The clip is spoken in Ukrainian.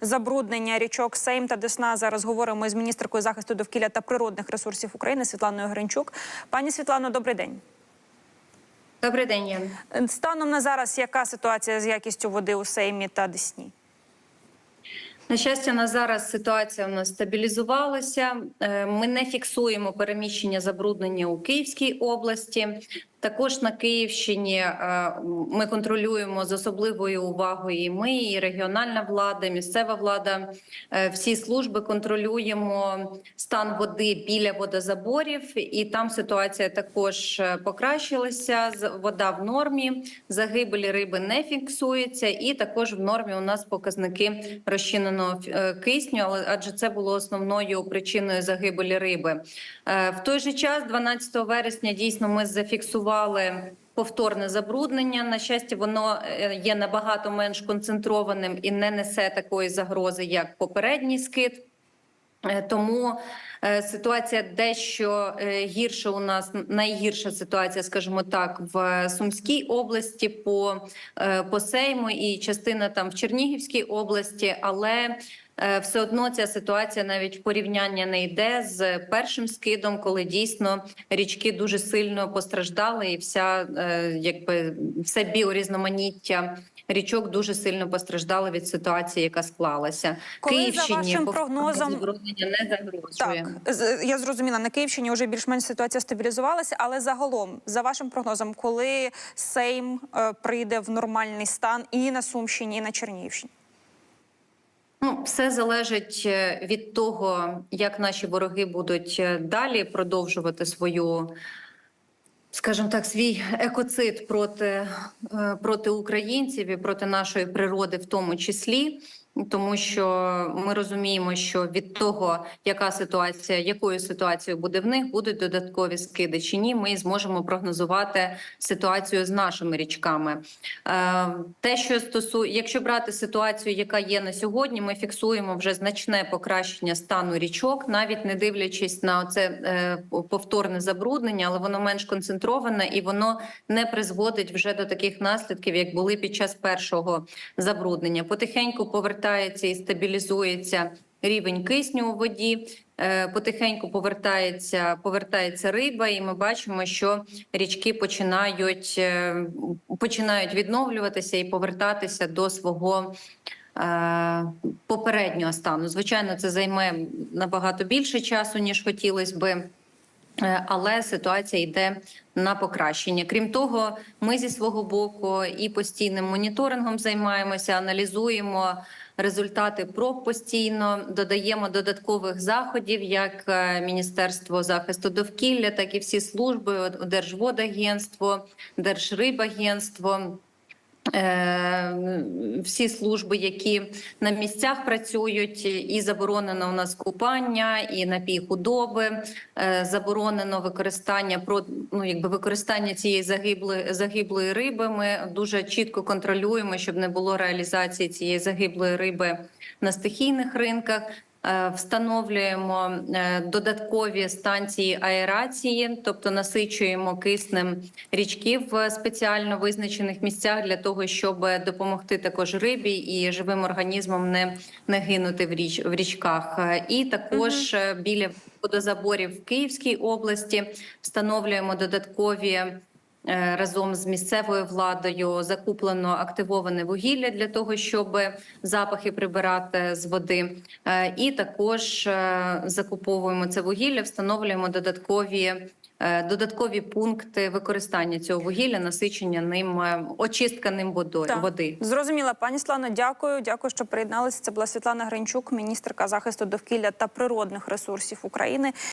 забруднення річок Сейм та Десна. Зараз говоримо з міністеркою захисту довкілля та природних ресурсів України Світланою Гринчук. Пані Світлано, добрий день. Добрий день, Ян. Станом на зараз, яка ситуація з якістю води у Сеймі та Десні? На щастя, на зараз ситуація у нас стабілізувалася. Е, Ми не фіксуємо переміщення забруднення у Київській області. Також на Київщині е, ми контролюємо з особливою увагою і ми, і регіональна влада, і місцева влада. Е, Всі служби контролюємо стан води біля водозаборів, і там ситуація також е, покращилася. Вода в нормі, загибелі риби не фіксується, і також в нормі у нас показники розчиненого кисню, але адже це було основною причиною загибелі риби. В той же час, 12 вересня, дійсно ми зафіксували повторне забруднення. На щастя, воно е, є набагато менш концентрованим і не несе такої загрози, як попередній скид. Е, Тому е, ситуація дещо е, гірша у нас найгірша ситуація, скажімо так, в Сумській області по, по Сейму і частина там в Чернігівській області, але все одно ця ситуація навіть в порівняння не йде з першим скидом, коли дійсно річки дуже сильно постраждали, і вся якби все біорізноманіття річок дуже сильно постраждали від ситуації, яка склалася. Коли, за вашим прогнозом- не загрожує. Так, я зрозуміла, на Київщині вже більш-менш ситуація стабілізувалася, але загалом, за вашим прогнозом, коли Сейм е, прийде в нормальний стан і на Сумщині, і на Чернігівщині? Ну, все залежить е, від того, як наші вороги будуть е, далі продовжувати свою, скажімо так, свій екоцид проти, е, проти українців і проти нашої природи, в тому числі. Тому що ми розуміємо, що від того, яка ситуація, якою ситуацією буде в них, будуть додаткові скиди чи ні, ми зможемо прогнозувати ситуацію з нашими річками. Е, Те, що стосує, якщо брати ситуацію, яка є на сьогодні, ми фіксуємо вже значне покращення стану річок, навіть не дивлячись на це е, повторне забруднення, але воно менш концентроване і воно не призводить вже до таких наслідків, як були під час першого забруднення. Потихеньку повертається і стабілізується рівень кисню у воді. е, Потихеньку повертається, повертається риба, і ми бачимо, що річки починають, е, починають відновлюватися і повертатися до свого е, попереднього стану. Звичайно, це займе набагато більше часу, ніж хотілося би. Але ситуація йде на покращення. Крім того, ми зі свого боку і постійним моніторингом займаємося, аналізуємо результати проб постійно, додаємо додаткових заходів, як е, Міністерство захисту довкілля, так і всі служби, Держводагентство, Держрибагентство. Е, Всі служби, які на місцях працюють, і заборонено у нас купання, і напій худоби, е, заборонено використання про ну якби використання цієї загиблої загиблої риби. Ми дуже чітко контролюємо, щоб не було реалізації цієї загиблої риби на стихійних ринках. Е, Встановлюємо е, додаткові станції аерації, тобто насичуємо киснем річки в спеціально визначених місцях для того, щоб допомогти також рибі і живим організмам не, не гинути в річ в річках. Е, І також біля водозаборів в Київській області встановлюємо додаткові. Е, Разом з місцевою владою закуплено активоване вугілля для того, щоб запахи прибирати з води, Е, і також е, закуповуємо це вугілля, встановлюємо додаткові. Додаткові пункти використання цього вугілля, насичення ним, очистка ним водою Так. води. Зрозуміла, пані Слано, дякую. Дякую, що приєдналися. Це була Світлана Гринчук, міністерка захисту довкілля та природних ресурсів України.